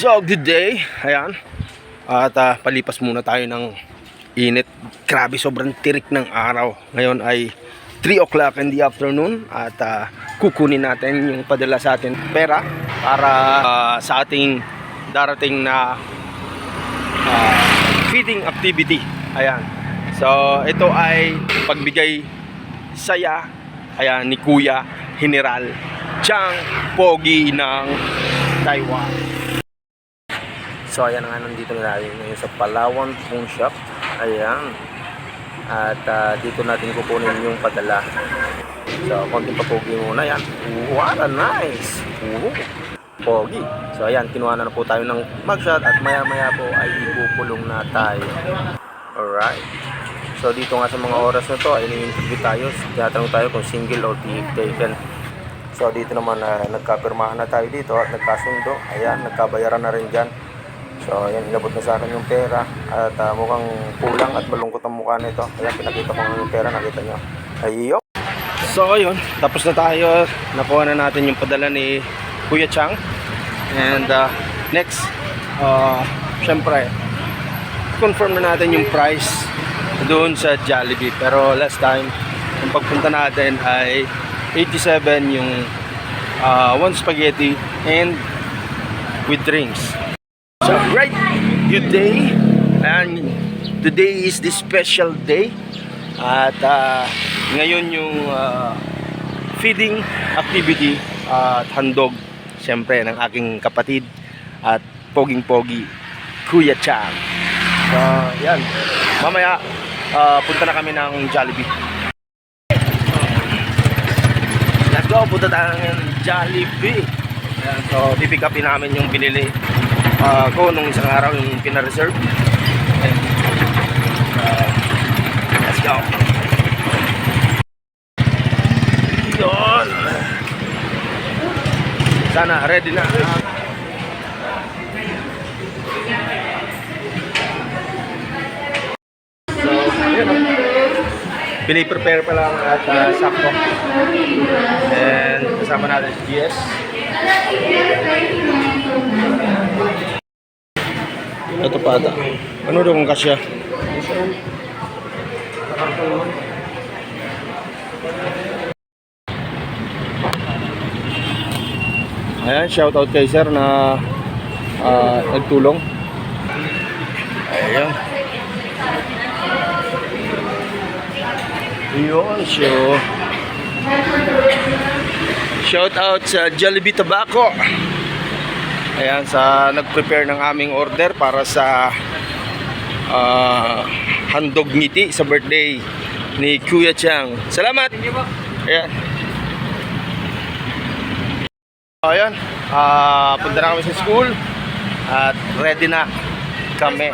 So, good day. Ayan. At ah, palipas muna tayo ng init. Grabe, sobrang tirik ng araw. Ngayon ay 3 o'clock in the afternoon at ah, kukunin natin yung padala sa atin pera para ah, sa ating darating na ah, feeding activity. Ayan. So, ito ay pagbigay saya ayan, ni Kuya General Chang Pogi ng Taiwan. So ayan nga nandito na tayo ngayon sa Palawan Phone Shop. Ayan. At ah, dito natin kukunin yung padala. So konting papogi muna yan. What a nice! Oo. Pogi. So ayan, kinuha na, po tayo ng mugshot at maya maya po ay ipupulong na tayo. Alright. So dito nga sa mga oras na to ay ini-interview tayo. Tinatanong tayo kung single or taken. So dito naman na nagkapirmahan na tayo dito at nagkasundo. Ayan, nagkabayaran na rin dyan. So ayan, inabot na sa akin yung pera at ah, mukhang kulang at malungkot ang mukha nito. Ayan, pinakita ko yung pera, nakita nyo. Ayo. So ayun, tapos na tayo. Nakuha na natin yung padala ni Kuya Chang. And ah, next, uh, syempre, confirm na natin yung price doon sa Jollibee. Pero last time, yung pagpunta natin ay 87 yung uh, one spaghetti and with drinks. So, right, good day. And today is the special day. At ah, ngayon yung ah, feeding activity at handog siyempre ng aking kapatid at poging-pogi Kuya Chang. So, yan. Mamaya, ah, punta na kami ng Jollibee. Let's go, punta tayo ng Jollibee. So, pipick upin namin yung binili ah, ko nung isang araw yung pina-reserve. Ah, let's go. Yun. Sana ready na. Yun. Piniprepare pa lang at uh, sakto. And kasama natin si GS. Ito pa ata. Ano daw kung kasya? Ayan, shout out kay sir na ah, nagtulong. Ayan. Yun, so shout out sa Jollibee Tobacco. Ayan, sa nag-prepare ng aming order para sa ah, handog ngiti sa birthday ni Kuya Chang. Salamat! Ayan. Ayan, ah punta na kami sa school at ready na kami.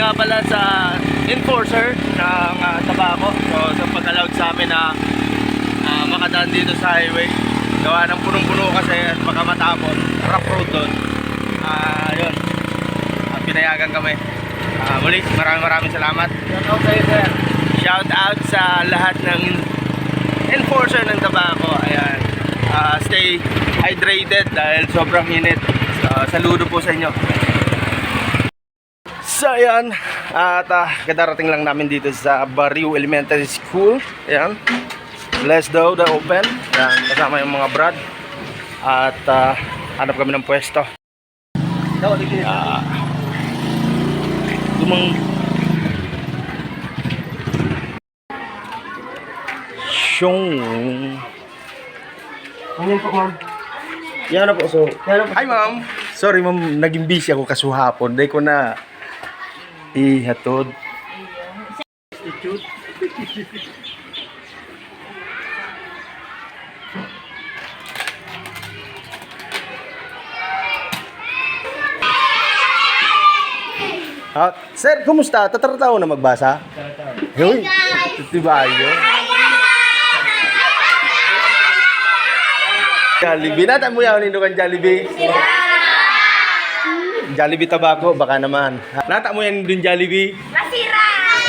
Nga pala sa enforcer ng uh, tabako. So, sa pag-allowed sa amin na ah, makadaan dito sa highway. Gawa ng punong-puno kasi at baka matapon. Rough road doon. Yun. Ah, pinayagan kami. Ah, muli, maraming maraming salamat. Shoutout sa sir. Shoutout sa lahat ng enforcer ng tabako. Ayan. Ah, stay hydrated dahil sobrang init. Ah, saludo po sa inyo. Ayan, at ah, kadarating lang namin dito sa Barrio Elementary School. Ayan, bless daw the open. Ayan, kasama yung mga brad. At ah, hanap kami ng pwesto. Ah, lumang Siyong Ano po, ma'am? Yan na po, so? Hi ma'am. Sorry ma'am, naging busy ako kasuhapon. Dahil ko na ihatod. Ah, sir, kumusta? Tatarataw na magbasa? Hey, tibayo. Jollibee. Nata mo yaw nindo kan Jollibee. Jollibee Tabaco, baka naman. Nata mo yan dun Jollibee? Masira!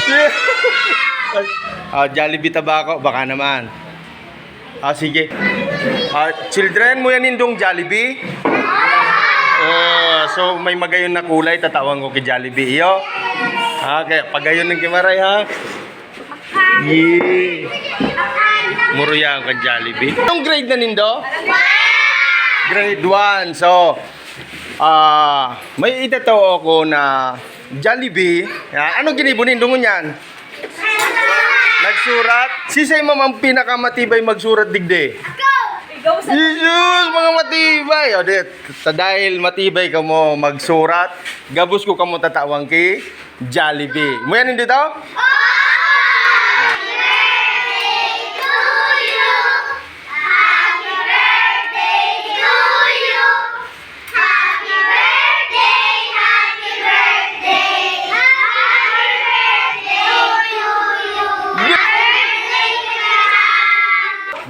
Ah, Jollibee Tabaco, baka naman. Ah, sige. Ah, children mo yan indong Jollibee? Oh, so may magayon na kulay, tatawang ko kay Jollibee. Iyo. Ah, kaya pagayon ng kimaray ha. Yeah. Muruya ka Jollibee. Anong grade na nindo? Grade 1. So, ah, may itataw ako na Jollibee. Ah, anong ginibunin dungon yan? Nagsurat? Si say mamang pinakamatibay magsurat digde. Ikaw. Jesus, mga matibay. O, di, sa dahil matibay ka mo magsurat, gabos ko ka mo tatawang ki Jollibee. Mo yan hindi to?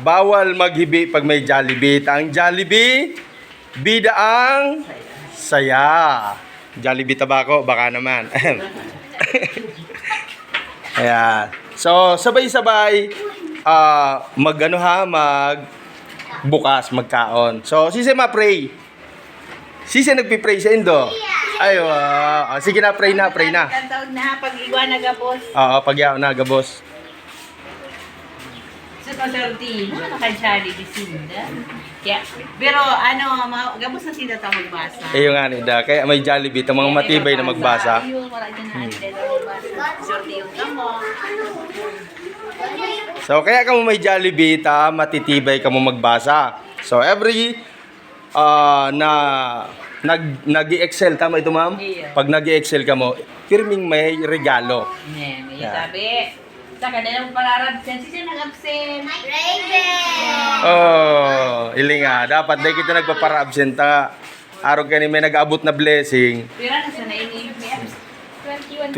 Bawal maghibi pag may Jollibee. Ang Jollibee, bida ang saya. Jollibee tabako, baka naman. Ayan. So, sabay-sabay, ah mag ano ha, mag bukas, magkaon. So, sisi ma-pray. Sisi nagpi-pray sa Indo. Ay, wow. Ah, sige na, pray na, pray na. Kantaog na pag iwan na gabos. Oo, pagyaw na, gabos. Ano Charlie di Sinda? Yeah. Pero ano, mga gabos na sila tawag basa. Eh, yung ano, da, kaya may Jollibee, itong mga matibay na magbasa. Ayun, wala dyan na sila magbasa. Sorti yung gamo. So, kaya ka mo may Jollibee, ta, matitibay ka mo magbasa. So, every ah na nag nag excel tama ito ma'am? Yeah. Pag nag excel ka mo, firming may regalo. Ne, may Yeah. sabi. Sa kanila mo pararabsen, sila nag-absent. Oh, ili nga. Dapat dahil kita nagpapara-absent ta. Araw ka ni may nag-abot na blessing. Pero na sa nainip may absent.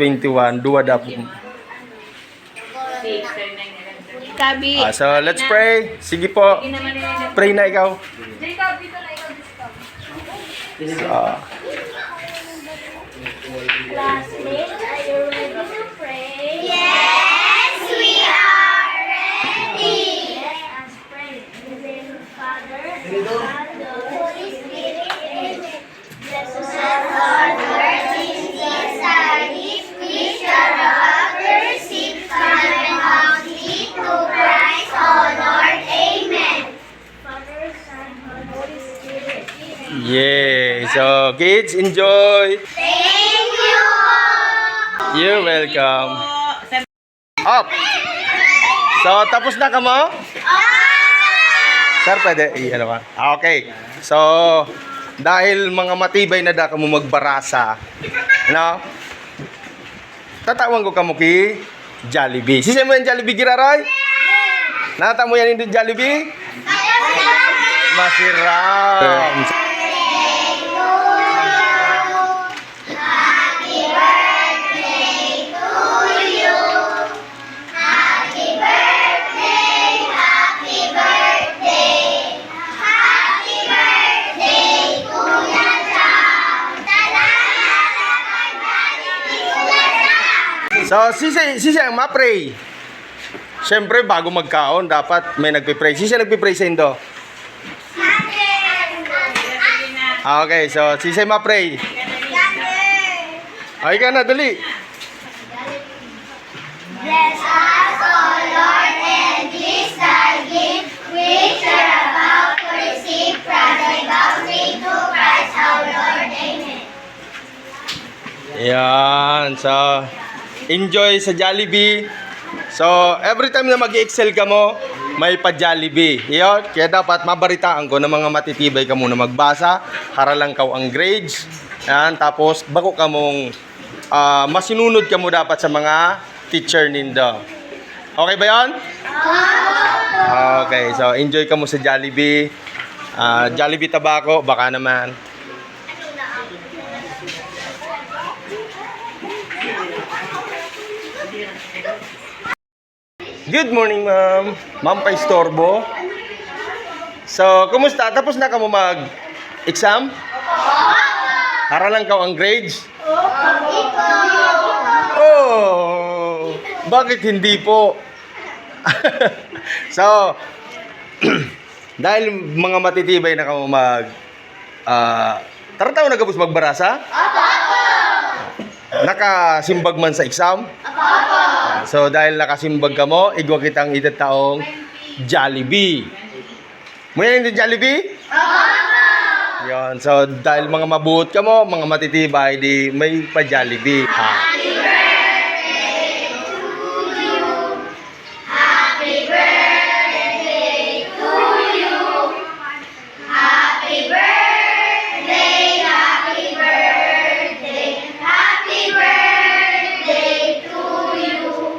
21, duwa dapat. Sabi. Ah, so, let's pray. Sige po. Sige naman nila. Pray na ikaw. Jacob, kids, enjoy. Thank you. You're welcome. Up. So, tapos na ka mo? Sir, pwede? I-ano ka? Ah, okay. So, dahil mga matibay na da ka mo magbarasa, no? Tatawan ko ka mo ki Jollibee. Sisi mo yung Jollibee giraray? Nata mo yan yung Jollibee? Masira. So, sisi, sisi ang ma-pray. Siyempre, bago magkaon, dapat may nagpipray. Sisi nagpipray sa Indo. Ah, okay, so sisi ma-pray. Ay ka na, dali. Bless us, O Lord, and this thy gift, which are about to receive from thy bounty to Christ our Lord. Amen. Yan. So, enjoy sa Jollibee. So, every time na mag-excel ka mo, may pa-Jollibee. Yun. Kaya dapat mabaritaan ko ng mga matitibay ka muna magbasa. Haralang ka ang grades. Yan. Tapos, bako ka mong ah, masinunod ka mo dapat sa mga teacher nindo. Okay ba yan? Okay. So, enjoy ka mo sa Jollibee. Ah, Jollibee Tabaco, baka naman. Good morning, ma'am. Ma'am Paistorbo. So, kumusta? Tapos na ka mo mag-exam? Haralan ka ang grades? Oh! Bakit hindi po? so, dahil mga matitibay na ka mag... ah tarataw na gabos magbarasa? Nakasimbag man sa exam? So, dahil nakasimbag ka mo, igwa kitang itataong Jollibee. Yan yung Jollibee? Yon, so dahil mga mabuot ka mo, mga matitibay, di may pa Jollibee. Ha.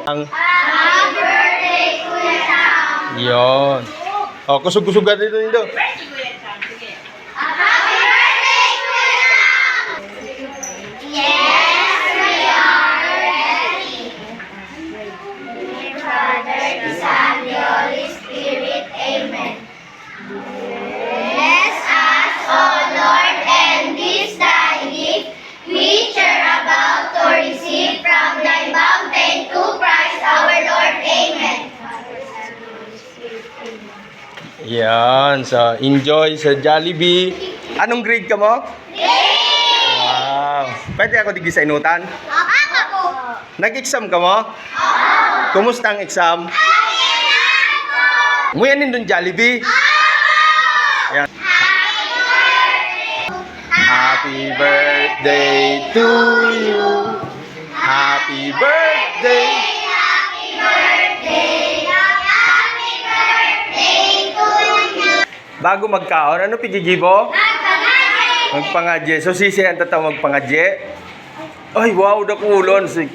Ang Happy birthday, Kuya Sam. yon. Oh, kusog-kusugan dito dito. Yan, so enjoy sa Jollibee. Anong grade ka mo? Wow. Pwede ako digi sa inutan? Ako po. Nag-exam ka mo? Kumusta ang exam? Mo yan din Jollibee? Yan. Happy birthday to you. Happy birthday. Bago magkaon, ano pigigibo? Magpangadye. So sisi ang tataw magpangadye. Ay, wow, dakulon. Sig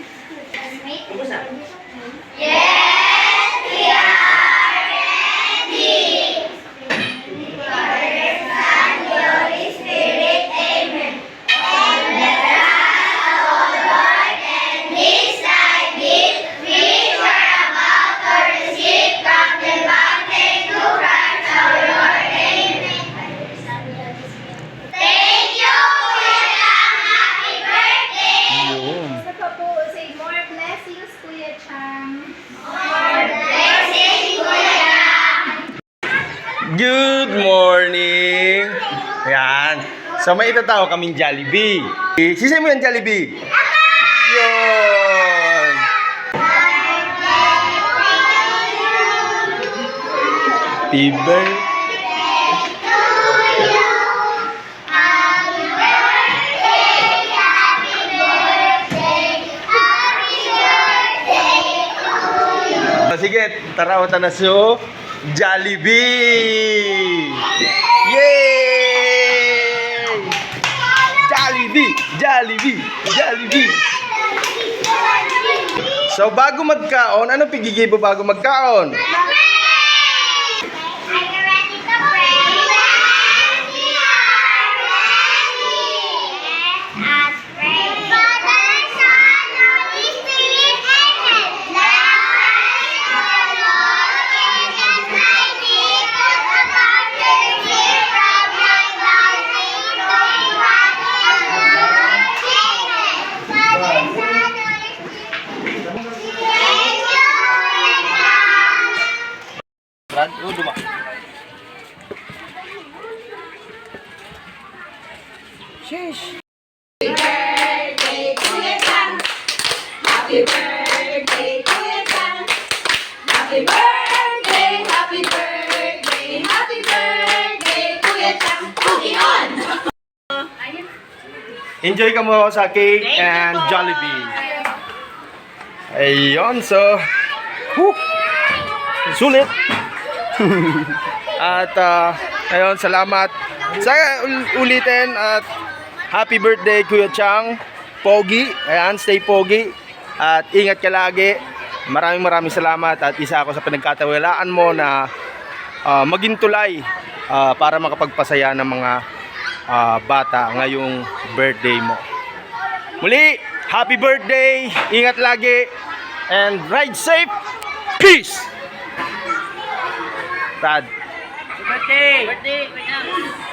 morning! Ayan. So may itatao kaming Jollibee. Sisay mo yung Jollibee? Yun! Happy birthday. Sige, tara ta na so Jollibee! Jollibee! Jollibee! So bago magkaon, ano pigigibo bago magkaon? Happy birthday, happy birthday, happy birthday, Kuya Chang. Moving on! Enjoy ka mo sa cake Thank you and po. Jollibee. Ayun, so, whew, sulit. at, uh, ayun, salamat. Sa ul- ulitin at happy birthday Kuya Chang. Pogi, ayan, stay pogi. At ingat ka lagi. Maraming maraming salamat at isa ako sa pinagkatawalaan mo na ah, maging tulay ah, para makapagpasaya ng mga ah, bata ngayong birthday mo. Muli, happy birthday! Ingat lagi! And ride safe! Peace! Brad. Birthday! Birthday! Birthday!